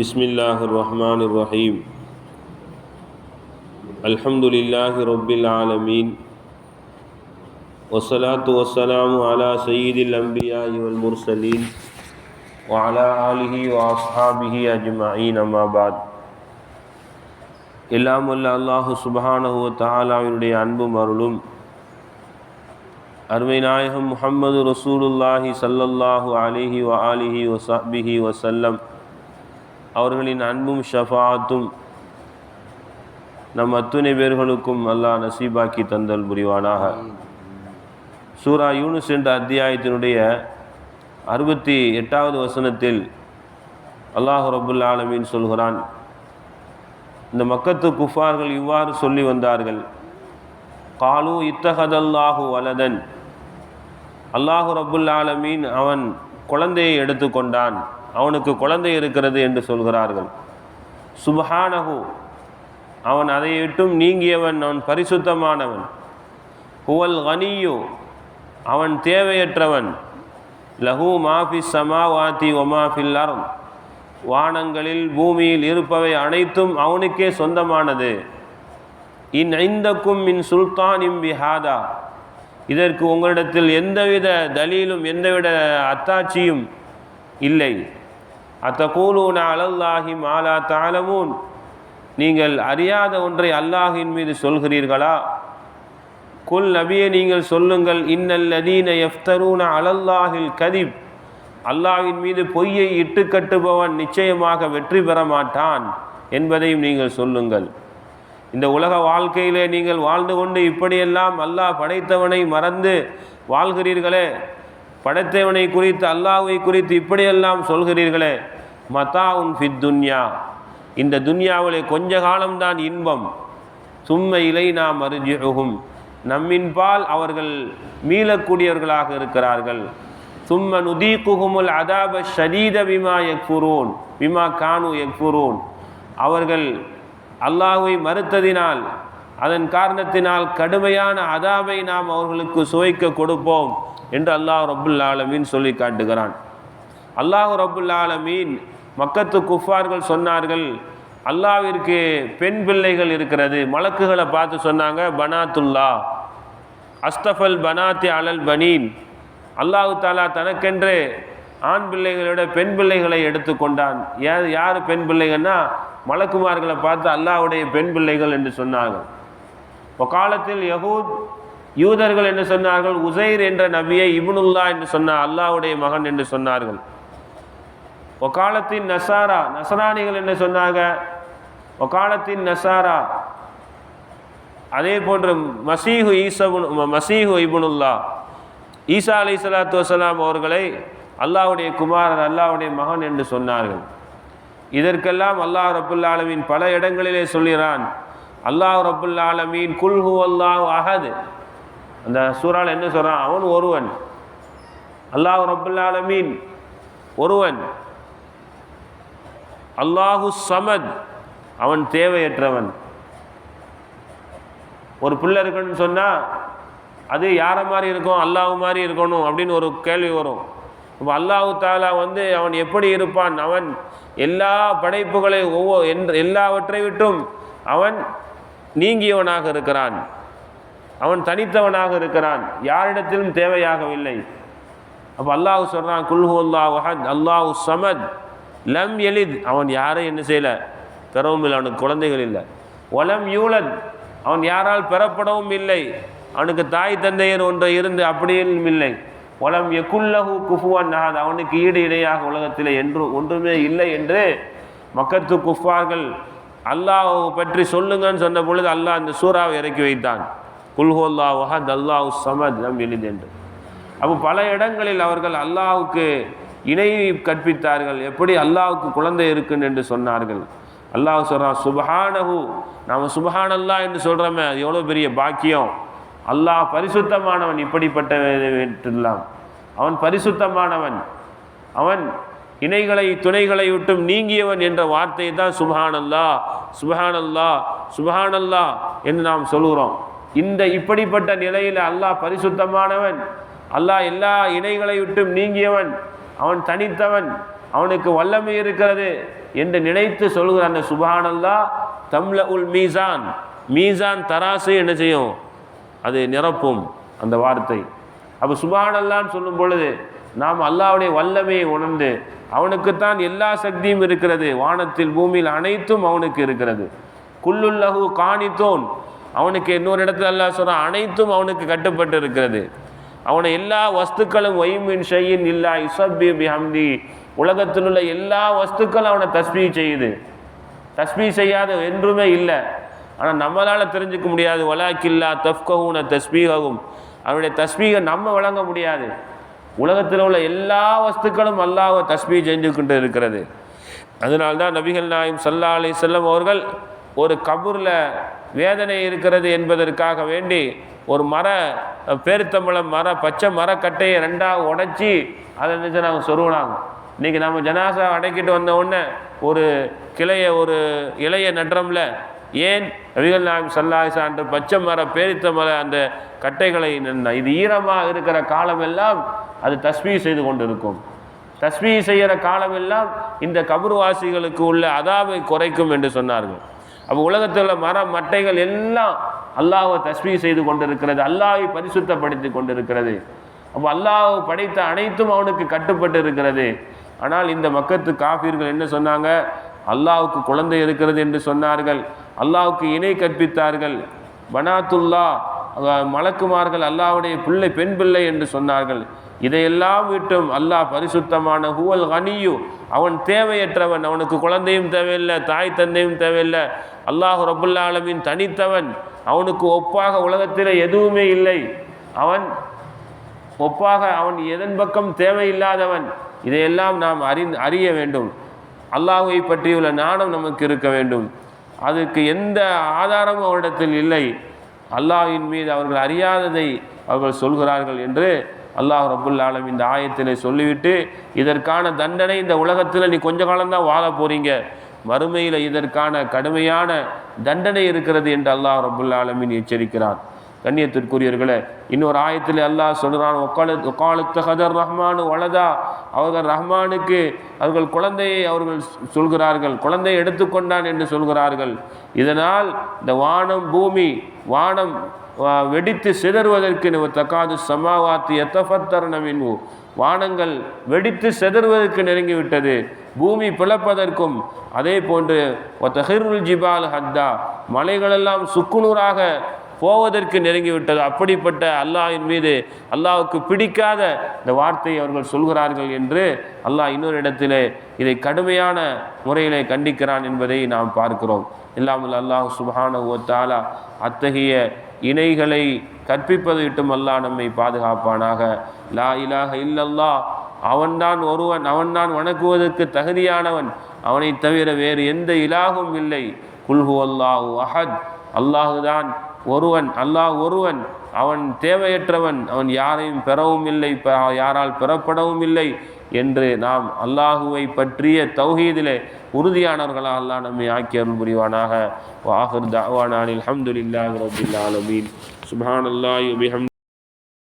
بسم الله الرحمن الرحيم الحمد لله رب العالمين والصلاة والسلام على سيد الأنبياء والمرسلين وعلى آله وأصحابه أجمعين أما بعد எல்லாம் வல்ல அல்லாஹு சுபஹானஹு தஆலாவினுடைய அன்பும் அருளும் அருமை நாயகம் முஹம்மது ரசூலுல்லாஹி ஸல்லல்லாஹு அலைஹி வ ஆலிஹி வஸஹ்பிஹி வஸல்லம் அவர்களின் அன்பும் ஷஃபாத்தும் நம் அத்துணை பேர்களுக்கும் அல்லாஹ் நசீபாக்கி தந்தல் புரிவானாக. சூரா யூனுஸ் என்ற அத்தியாயத்தினுடைய அறுபத்தி எட்டாவது வசனத்தில் அல்லாஹ் ரபுல் ஆலமீன் சொல்கிறான் இந்த மக்கத்து குஃபார்கள் இவ்வாறு சொல்லி வந்தார்கள் காலு இத்தகதல்லாஹு வலதன். அல்லாஹு ரபுல் ஆலமீன் அவன் குழந்தையை எடுத்துக்கொண்டான். அவனுக்கு குழந்தை இருக்கிறது என்று சொல்கிறார்கள். சுபஹானஹு அவன் அதை விட்டும் நீங்கியவன் அவன் பரிசுத்தமானவன். ஹுவல் கனியு அவன் தேவையற்றவன். லஹு மாஃபி சமாவாதி ஒமாஃபில் அரும் வானங்களில் பூமியில் இருப்பவை அனைத்தும் அவனுக்கே சொந்தமானது. இன் ஐந்தக்கும் மின் சுல்தான் இம்பிஹாதா இதற்கு உங்களிடத்தில் எந்தவித தலீலும் எந்தவித அத்தாட்சியும் இல்லை. அத்தகூலூன் அலல்லாஹி மாலா தாலமூன் நீங்கள் அறியாத ஒன்றை அல்லாஹின் மீது சொல்கிறீர்களா? குல் நபியை நீங்கள் சொல்லுங்கள் இன்னல்லதீன எஃப்தரூன அலல்லாஹில் கதிப். அல்லாஹின் மீது பொய்யை இட்டு கட்டுபவன் நிச்சயமாக வெற்றி பெற மாட்டான் என்பதையும் நீங்கள் சொல்லுங்கள். இந்த உலக வாழ்க்கையிலே நீங்கள் வாழ்ந்து கொண்டு இப்படியெல்லாம் அல்லாஹ் படைத்தவனை மறந்து வாழ்கிறீர்களே. படைத்தவனை குறித்து அல்லாஹுவை குறித்து இப்படியெல்லாம் சொல்கிறீர்களே மதா உன் ஃபித் துன்யா. இந்த துன்யாவிலே கொஞ்ச காலம்தான் இன்பம். சும்ம இலை நாம் அருஜிகும் நம்மின்பால் அவர்கள் மீளக்கூடியவர்களாக இருக்கிறார்கள். சும்ம நுதீக்குகுமுல் அதாப ஷதீத விமா எக்ஃபுரூன் விமா கானு எக்ஃபுரூன் அவர்கள் அல்லாஹுவை மறுத்ததினால் அதன் காரணத்தினால் கடுமையான அதாவை நாம் அவர்களுக்கு சுவைக்க கொடுப்போம் என்று அல்லாஹ் ரபுல் ஆலமீன் சொல்லி காட்டுகிறான். அல்லாஹ் ரபுல் ஆலமீன் மக்கத்து குஃபார்கள் சொன்னார்கள் அல்லாவிற்கு பெண் பிள்ளைகள் இருக்கிறது. மலக்குகளை பார்த்து சொன்னாங்க பனாத்துல்லா அஸ்தஃபல் பனாத்தி அலல் பனீன். அல்லாஹு தாலா தனக்கென்று ஆண் பிள்ளைகளோட பெண் பிள்ளைகளை எடுத்துக்கொண்டான் யார் யார் பெண் பிள்ளைகள்னா மலக்குமார்களை பார்த்து அல்லாவுடைய பெண் பிள்ளைகள் என்று சொன்னார்கள். காலத்தில் யகூத் யூதர்கள் என்று சொன்னார்கள் உசைர் என்ற நபியை இபுனுல்லா என்று சொன்னார் அல்லாஹுடைய மகன் என்று சொன்னார்கள். ஒகாலத்தின் நசாரா நசராணிகள் என்று சொன்னாங்க. ஒகாலத்தின் நசாரா அதே போன்று மசீஹு ஈசபுன் மசீஹு இபுனுல்லா ஈசா அலி சலாத்து வசலாம் அவர்களை அல்லாஹுடைய குமாரன் அல்லாவுடைய மகன் என்று சொன்னார்கள். இதற்கெல்லாம் அல்லாஹ் ரபுல்லாலமின் பல இடங்களிலே சொல்கிறான். அல்லாஹ் ரபுல் ஆலமீன் குல்ஹு அல்லாஹ் அஹது. அந்த சூறால் என்ன சொல்கிறான் அவன் ஒருவன். அல்லாஹ் ரபுல் ஆலமீன் ஒருவன். அல்லாஹு சமத் அவன் தேவையற்றவன். ஒரு பிள்ளை இருக்குன்னு சொன்னால் அது யாரை மாதிரி இருக்கும்? அல்லாஹ் மாதிரி இருக்கணும் அப்படின்னு ஒரு கேள்வி வரும். இப்போ அல்லாஹு தாலா வந்து அவன் எப்படி இருப்பான்? அவன் எல்லா படைப்புகளை ஒவ்வொரு என் எல்லாவற்றை விட்டும் அவன் நீங்கியவனாக இருக்கிறான். அவன் தனித்தவனாக இருக்கிறான். யாரிடத்திலும் தேவையாகவில்லை. அப்போ அல்லாஹு சொல்கிறான் குல்ஹு அல்லாஹ் வஹத் அல்லாஹு சமத் லம் எலித் அவன் யாரை என்ன செய்யலை? பெறவும் இல்லை அவனுக்கு குழந்தைகள் இல்லை. ஒலம் யூலத். அவன் யாரால் பெறப்படவும் இல்லை. அவனுக்கு தாய் தந்தையர் ஒன்றை இருந்து அப்படியும் இல்லை. ஒலம் எக்குல்லஹு குஃபுவான். நஹத் அவனுக்கு ஈடு இடையாக உலகத்தில் என்று ஒன்றுமே இல்லை என்று மக்கத்து குஃபார்கள் அல்லாஹ் பற்றி சொல்லுங்கன்னு சொன்ன பொழுது அல்லாஹ் அந்த சூறாவை இறக்கி வைத்தான். குல்ஹோல்லா வஹத் அல்லாஹ் சமத் லம் எளிது என்று. அப்போ பல இடங்களில் அவர்கள் அல்லாஹுக்கு இணை கற்பித்தார்கள். எப்படி அல்லாஹுக்கு குழந்தை இருக்குன்னு என்று சொன்னார்கள். அல்லாஹ் சொல்கிறான் சுபஹானஹு நாம் சுபஹான் அல்லா என்று சொல்கிறோமே அது எவ்வளோ பெரிய பாக்கியம். அல்லாஹ் பரிசுத்தமானவன் இப்படிப்பட்டலாம் அவன் பரிசுத்தமானவன். அவன் இணைகளை துணைகளை விட்டும் நீங்கியவன் என்ற வார்த்தை தான் சுபஹானல்லா சுபஹானல்லா சுபஹானல்லா என்று நாம் சொல்கிறோம் இந்த இப்படிப்பட்ட நிலையில் அல்லாஹ் பரிசுத்தமானவன் அல்லாஹ் எல்லா இணைகளை விட்டும் நீங்கியவன் அவன் தனித்தவன் அவனுக்கு வல்லமை இருக்கிறது என்று நினைத்து சொல்கிற அந்த சுபானல்லா தம்ல உல் மீசான் மீசான் தராசு என்ன செய்யும்? அது நிரப்பும் அந்த வார்த்தை. அப்போ சுபானல்லான்னு சொல்லும் பொழுது நாம் அல்லாவுடைய வல்லமையை உணர்ந்து அவனுக்குத்தான் எல்லா சக்தியும் இருக்கிறது. வானத்தில் பூமியில் அனைத்தும் அவனுக்கு இருக்கிறது. குள்ளுள்ளகு காணித்தோன். அவனுக்கு இன்னொரு இடத்துல அல்லாஹ் சொல்கிறான் அனைத்தும் அவனுக்கு கட்டுப்பட்டு இருக்கிறது அவனை எல்லா வஸ்துக்களும் ஒய்மின் ஷையின் இல்லா இசப்பி பிஹம்தி. உலகத்தில் உள்ள எல்லா வஸ்துக்களும் அவனை தஸ்மி செய்யுது. தஸ்மி செய்யாத என்றுமே இல்லை. ஆனால் நம்மளால் தெரிஞ்சுக்க முடியாது. வலாக்கில்லா தஃப்கஹூன தஸ்மீகவும் அவனுடைய தஸ்மீகை நம்ம வழங்க முடியாது. உலகத்தில் உள்ள எல்லா வஸ்துக்களும் அல்லாஹ்வை தஸ்மி செஞ்சு கொண்டு இருக்கிறது. அதனால்தான் நபிகள் நாயும் சல்லா அலி செல்லம் அவர்கள் ஒரு கபூரில் வேதனை இருக்கிறது என்பதற்காக வேண்டி ஒரு மர பேருத்தம்பளம் மர பச்சை மரக்கட்டையை ரெண்டாக உடைச்சி அதை நினச்சி நாங்கள் சொருவினாங்க இன்றைக்கி நம்ம ஜனாசா அடைக்கிட்டு வந்த உடனே ஒரு கிளைய ஒரு இளைய நடுறோம்ல ஏன் நபிகள் நாயம் சல்லாஹா என்ற பச்சை மர பேரித்த மர அந்த கட்டைகளை ந- இது ஈரமாக இருக்கிற காலமெல்லாம் அது தஸ்மீ செய்து கொண்டிருக்கும். தஸ்மீ செய்கிற காலமெல்லாம் இந்த கபர்வாசிகளுக்கு உள்ள அதாவை குறைக்கும் என்று சொன்னார்கள். அப்போ உலகத்தில் உள்ள மர மட்டைகள் எல்லாம் அல்லாஹை தஸ்மீ செய்து கொண்டிருக்கிறது அல்லாவை பரிசுத்தப்படுத்தி கொண்டிருக்கிறது. அப்போ அல்லாஹ் படைத்த அனைத்தும் அவனுக்கு கட்டுப்பட்டு இருக்கிறது ஆனால் இந்த மக்கத்து காபீர்கள் என்ன சொன்னாங்க? அல்லாவுக்கு குழந்தை இருக்கிறது என்று சொன்னார்கள். அல்லாவுக்கு இணை கற்பித்தார்கள். பனாத்துல்லா மலக்குமார்கள் அல்லாவுடைய பிள்ளை பெண் பிள்ளை என்று சொன்னார்கள். இதையெல்லாம் விட்டும் அல்லாஹ் பரிசுத்தமான ஹூவல் ஹனியு அவன் தேவையற்றவன். அவனுக்கு குழந்தையும் தேவையில்லை தாய் தந்தையும் தேவையில்லை. அல்லாஹ் ரபுல்லா ஆலமீன் தனித்தவன். அவனுக்கு ஒப்பாக உலகத்தில் எதுவுமே இல்லை. அவன் ஒப்பாக அவன் எதன் பக்கம் தேவையில்லாதவன். இதையெல்லாம் நாம் அறி அறிய வேண்டும். அல்லாஹுவை பற்றியுள்ள நாணம் நமக்கு இருக்க வேண்டும். அதுக்கு எந்த ஆதாரமும் அவரிடத்தில் இல்லை. அல்லாஹின் மீது அவர்கள் அறியாததை அவர்கள் சொல்கிறார்கள் என்று அல்லாஹ் ரபுல் ஆலம் இந்த ஆயத்திலே சொல்லிவிட்டு இதற்கான தண்டனை இந்த உலகத்தில் நீ கொஞ்ச காலம்தான் வாழ போறீங்க. மறுமையில் இதற்கான கடுமையான தண்டனை இருக்கிறது என்று அல்லாஹ் ரபுல் ஆலமின் எச்சரிக்கிறார். கண்ணியத்திற்குரியவர்களே இன்னொரு ஆயத்தில் அல்லாஹ் சொல்கிறான் ஒக்காலு ஒக்காலத்து ஹதர் ரஹ்மானு வலதா. அவர்கள் ரஹ்மானுக்கு அவர்கள் குழந்தையை அவர்கள் சொல்கிறார்கள் குழந்தையை எடுத்துக்கொண்டான் என்று சொல்கிறார்கள். இதனால் இந்த வானம் பூமி வானம் வெடித்து சிதறுவதற்கு தக்காது சமாவாத்தி எத்தஃபத்தர்ணமின்வு வானங்கள் வெடித்து சிதறுவதற்கு நெருங்கிவிட்டது பூமி பிளப்பதற்கும். அதே போன்று ஒத்தஹிருல் ஜிபால் ஹத்தா. மலைகளெல்லாம் சுக்குநூறாக போவதற்கு நெருங்கிவிட்டது. அப்படிப்பட்ட அல்லாஹின் மீது அல்லாவுக்கு பிடிக்காத இந்த வார்த்தையை அவர்கள் சொல்கிறார்கள் என்று அல்லாஹ் இன்னொரு இடத்திலே இதை கடுமையான முறையிலே கண்டிக்கிறான் என்பதை நாம் பார்க்கிறோம். இல்லாமல் அல்லாஹ் சுபஹான வ அத்தகைய இணைகளை கற்பிப்பதை விட்டும் அல்லாஹ் நம்மை பாதுகாப்பானாக. லா இலாக இல்லல்லா அவன்தான் ஒருவன் அவன்தான் வணங்குவதற்கு தகுதியானவன். அவனைத் தவிர வேறு எந்த இலாகும் இல்லை. குல்ஹு அல்லாஹு அஹத். அல்லாஹுதான் ஒருவன் அல்லாஹ் ஒருவன் அவன் தேவையற்றவன் அவன் யாரையும் பெறவும் இல்லை யாரால் பெறப்படவும் இல்லை என்று நாம் அல்லாஹுவை பற்றிய தௌஹீதிலே உறுதியானவர்களாக அல்லாஹ் நம்மை ஆக்கி அருள் புரிவானாக. வாஹர் தாவானில் அஹமதுல்லாஹ் ரப்பில் ஆலமீன். சுபான் அல்லாஹ்